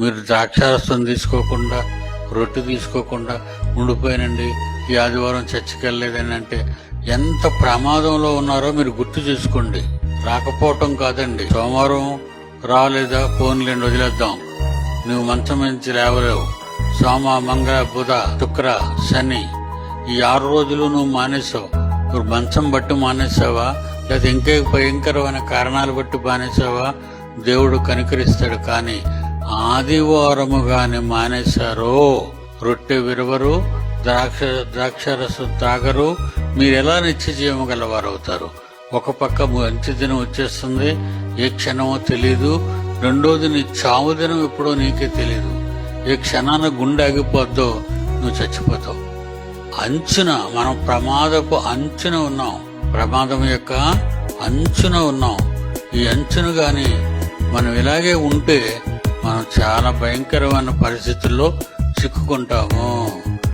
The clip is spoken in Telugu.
మీరు ద్రాక్షారసం తీసుకోకుండా రొట్టె తీసుకోకుండా ఉండిపోయానండి. ఈ ఆదివారం చర్చికి వెళ్ళలేదని అంటే ఎంత ప్రమాదంలో ఉన్నారో మీరు గుర్తు చేసుకోండి. రాకపోవటం కాదండి. సోమవారం రాలేదా? ఫోన్లేండి వదిలేద్దాం నువ్వు మంచం నుంచి లేవలేవు. సోమ మంగళ బుధ శుక్ర శని ఈ ఆరు రోజులు నువ్వు మానేసావు నువ్వు మంచం బట్టి మానేసావా లేదా ఇంకే భయంకరమైన కారణాలు బట్టి మానేసావా దేవుడు కనికరిస్తాడు కానీ ఆదివారముగాని మానేశారు? మానేశారో రొట్టె విరవరు ద్రాక్ష ద్రాక్షరసం తాగరు. మీరు ఎలా నిత్య జీవం ఒక పక్క మంచి దినం వచ్చేస్తుంది ఏ క్షణమో తెలియదు రెండోది నీ చావు దినం ఎప్పుడో నీకే తెలియదు ఏ క్షణాన గుండె ఆగిపోద్దో నువ్వు చచ్చిపోతావు. అంచున మనం ప్రమాదపు అంచున ఉన్నాం. ప్రమాదం యొక్క అంచున ఉన్నాం. ఈ అంచున గాని మనం ఇలాగే ఉంటే మనం చాలా భయంకరమైన పరిస్థితుల్లో చిక్కుకుంటాము.